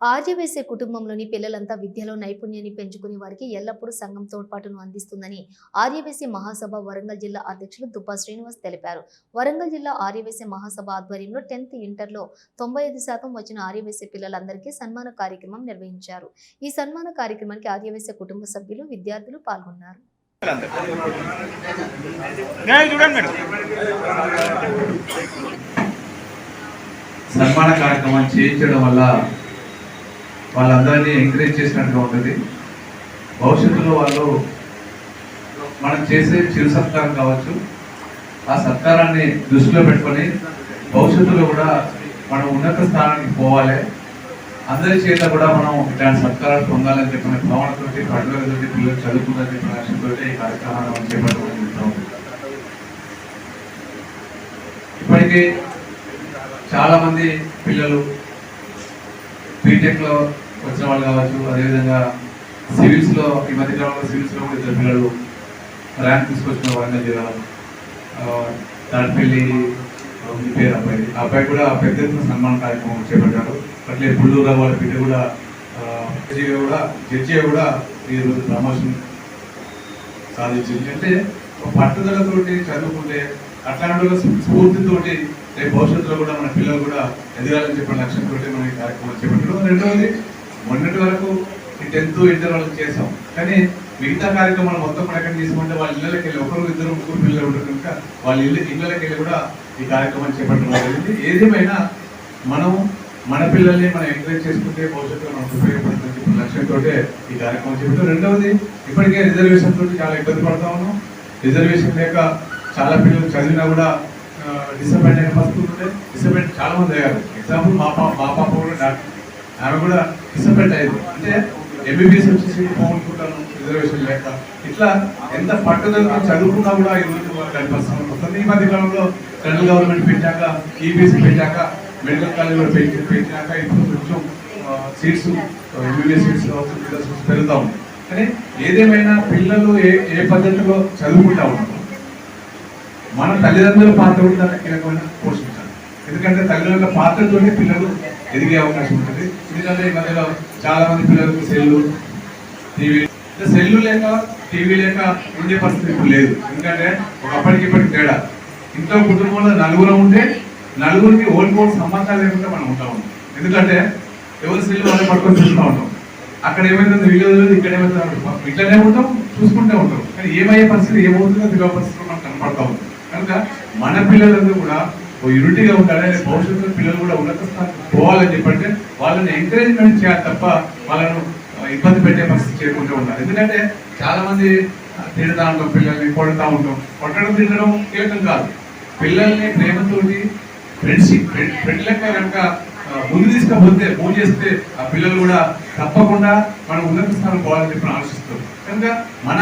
ఆర్యవేసే కుటుంబంలోని పిల్లలంతా విద్యలో నైపుణ్యాన్ని పెంచుకునే వారికి ఎల్లప్పుడూ సంఘం తోడ్పాటును అందిస్తుందని ఆర్యవేసి మహాసభ వరంగల్ జిల్లా అధ్యక్షులు దుబ్బా శ్రీనివాస్ తెలిపారు. వరంగల్ జిల్లా ఆర్యవేసి మహాసభ ఆధ్వర్యంలో టెన్త్ ఇంటర్లో తొంభై ఐదు శాతం వచ్చిన ఆర్యవేసే పిల్లలందరికీ సన్మాన కార్యక్రమం నిర్వహించారు. ఈ సన్మాన కార్యక్రమానికి ఆర్యవేసే కుటుంబ సభ్యులు విద్యార్థులు పాల్గొన్నారు. సన్మాన కార్యక్రమం చేయించడం వల్ల వాళ్ళందరినీ ఎంకరేజ్ చేసినట్టుగా ఉంటుంది. భవిష్యత్తులో వాళ్ళు మనం చేసే చిరు సత్కారం కావచ్చు ఆ సత్కారాన్ని దృష్టిలో పెట్టుకొని భవిష్యత్తులో కూడా మనం ఉన్నత స్థానానికి పోవాలి. అందరి చేత కూడా మనం ఇలాంటి సత్కారాలు పొందాలని చెప్పిన భావనతోటి పండుగలతోటి పిల్లలు చదువుకుందని చెప్పిన లక్ష్యంతో ఈ కార్యక్రమాన్ని మనం చేపట్టమని చెప్తాం ఇప్పటికే చాలామంది పిల్లలు బీటెక్లో వచ్చిన వాళ్ళు కావచ్చు అదేవిధంగా సివిల్స్లో ఈ మధ్య కాలంలో సివిల్స్లో కూడా ఇద్దరు పిల్లలు ర్యాంక్ తీసుకొచ్చిన వరంగల్ జిల్లాలో ఆ, తాడిపల్లి పేరు అబ్బాయి. ఆ అబ్బాయి కూడా పెద్ద ఎత్తున సన్మాన కార్యక్రమం చేపట్టారు. అట్లే పుల్లూరు వాళ్ళ బిడ్డ కూడా కూడా జడ్జి కూడా ఈరోజు ప్రమోషన్ సాధించింది. అంటే పట్టుదలతోటి చదువుకుంటే అట్లాంటి స్ఫూర్తితోటి రేపు భవిష్యత్తులో కూడా మన పిల్లలు కూడా ఎదగాలని చెప్పిన లక్ష్యంతో మనం ఈ కార్యక్రమం చేపట్టడం. రెండవది మొన్నటి వరకు ఈ టెన్త్ ఇంటర్ వాళ్ళకి చేసాం కానీ మిగతా కార్యక్రమాలు మొత్తం మనం ఎక్కడ తీసుకుంటే వాళ్ళ ఇళ్ళకి వెళ్ళి ఒకరు ఇద్దరు ముగ్గురు పిల్లలు ఉంటారు కనుక వాళ్ళ ఇల్లు ఇళ్ళకి వెళ్ళి కూడా ఈ కార్యక్రమం చేపట్టడం జరిగింది. ఏదేమైనా మనం మన పిల్లల్ని మనం ఎంకరేజ్ చేసుకుంటే భవిష్యత్తులో మనకు ఉపయోగపడుతుంది చెప్పిన లక్ష్యంతో ఈ కార్యక్రమం చేపట్టాం. రెండవది ఇప్పటికే రిజర్వేషన్ తోటి చాలా ఇబ్బంది పడతా ఉన్నాం. రిజర్వేషన్ లేక చాలా పిల్లలు చదివినా కూడా డిసప్పాయింట్ అయిన పరిస్థితులు ఉంటే డిసప్పాయింట్ చాలా మంది అయ్యారు. ఎగ్జాంపుల్ మా పాప మా పాప కూడా ఆమె కూడా డిసప్పాయింట్ అయ్యింది. అంటే ఎంబీబీఎస్ వచ్చేసి పోగొట్టుకుంటాను రిజర్వేషన్ లేక. ఇట్లా ఎంత పట్టుదల చదువుకున్నా కూడా ఈ దాని వాళ్ళకి పరిస్థితి వస్తుంది ఈ మధ్య కాలంలో సెంట్రల్ గవర్నమెంట్ పెట్టాక ఈబీసీ పెట్టాక మెడికల్ కాలేజ్ కూడా పెంచి పెంచాక ఇప్పుడు కొంచెం సీట్స్ ఎంబీబీఎస్ సీట్స్ పెరుగుతూ ఉన్నాయి కానీ ఏదేమైనా పిల్లలు ఏ ఏ పద్ధతిలో చదువుకుంటా ఉంటారు మన తల్లిదండ్రుల పాత్ర కూడా దాంట్లో కీలకమైన పోషించాలి ఎందుకంటే తల్లిదండ్రుల పాత్రతోనే పిల్లలు ఎదిగే అవకాశం ఉంటుంది. ఎందుకంటే ఈ మధ్యలో చాలా మంది పిల్లలకు సెల్లు టీవీ సెల్లు లేక టీవీ లేక ఉండే పరిస్థితి ఇప్పుడు లేదు. ఎందుకంటే ఒకప్పటికి ఇప్పటికి తేడా. ఇంట్లో కుటుంబంలో నలుగురు ఉంటే నలుగురికి ఓల్పోల్ సంబంధాలు లేకుండా మనం ఉంటా ఉంటాం. ఎందుకంటే ఎవరు సెల్లు వాళ్ళు పట్టుకొని చూస్తూ ఉంటాం. అక్కడ ఏమైతుంది వీడియో ఇక్కడ ఏమైతుందో ఇట్లనే ఉంటాం చూసుకుంటూ ఉంటాం. కానీ ఏమయ్యే పరిస్థితి ఏమవుతుందో తెలియ పరిస్థితి మనకు కనపడతా ఉంటుంది కనుక మన పిల్లలందరూ కూడా ఓ యూనిటీగా ఉండాలి భవిష్యత్తులో పిల్లలు కూడా ఉన్నత స్థానానికి పోవాలని చెప్పంటే వాళ్ళని ఎంకరేజ్మెంట్ చేయాలి తప్ప వాళ్ళను ఇబ్బంది పెట్టే పరిస్థితి చేయకుండా ఉండాలి. ఎందుకంటే చాలా మంది తిడతా ఉంటాం పిల్లల్ని కొడతా ఉంటాం. కొట్టడం తినడం కీలకం కాదు. పిల్లల్ని ప్రేమతోటి ఫ్రెండ్షిప్ ఫ్రెండ్ లెక్క కనుక ముందు తీసుకపోతే ఫోన్ చేస్తే ఆ పిల్లలు కూడా తప్పకుండా మనం ఉన్నత స్థానం పోవాలని చెప్పి ఆలోచిస్తాం. కనుక మన